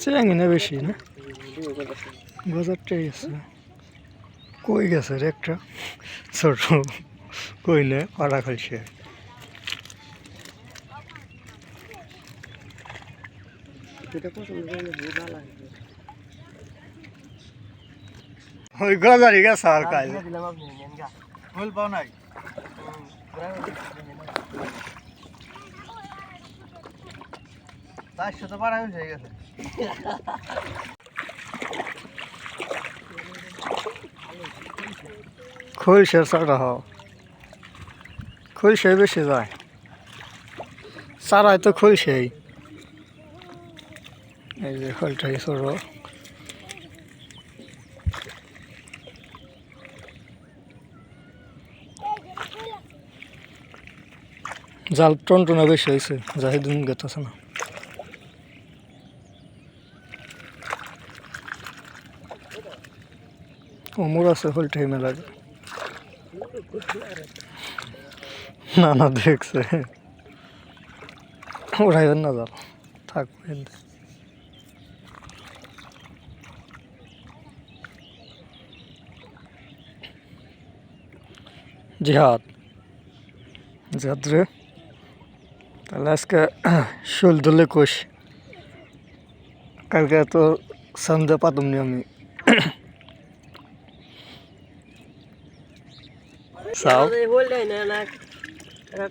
চিরাঙ্গি না বেশি, না? বাজারটাই আছে। কই গেছে রে একটা? ছোট। কই না? পাড়া খাইছে। ওই গজারি গেছে চারশো তো বাড়াই হয়ে গেছে। খৈশের চারা হও। খৈশে বেশি যায়। চারায় তো খৈশেই। এই যে খৈটাই ছোট। জাল টনটনা বেশি হয়েছে জাহিদিন গেতেছে না। অমর আছে হলটাই মেলা না না দেখছে উড়াইবেন না জাল থাকবে জিহাদ জিহাদ রে তাহলে আজকে শোল ধরলে কোষ কালকে তো সন্ধ্যা পাতুম নি আমি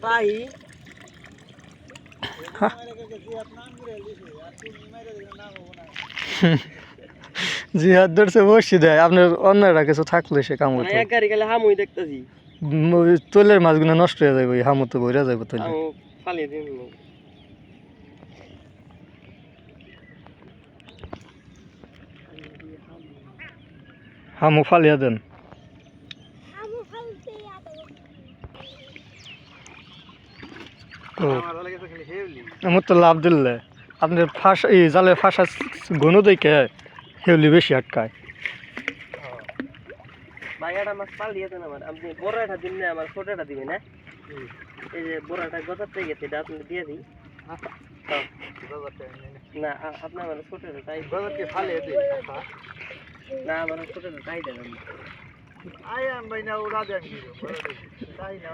তাই জিহাদ ধরছে বসি দেয় আপনার অন্যরা কিছু থাকলে সে কাম হতো গাড়ি গেলে হামুই দেখতেছি। উম, মাছগুলো নষ্ট হয়ে যাবে হামতে বইরা যাবে তোলে। ফালিয়ে দিন। হামু ফালিয়া দেন। আমার তো লাভ দিলে আপনার ফাঁস এই জালে ফাঁসা ঘন দেখে হেউলি বেশি আটকায়। বাইয়াটা মাছ পাল আমার আপনি বড়টা দিন না আমার ছোটটা দিবেন না। এই যে বড়টা গজাতে গেছে এটা আপনি দিয়ে দিই না আ- আপনি আমার ছোটটা তাই। ফালিয়ে দিই না আমার ছোটটা তাই দেন আই আম ভাই না ওরা দেন কি তাই না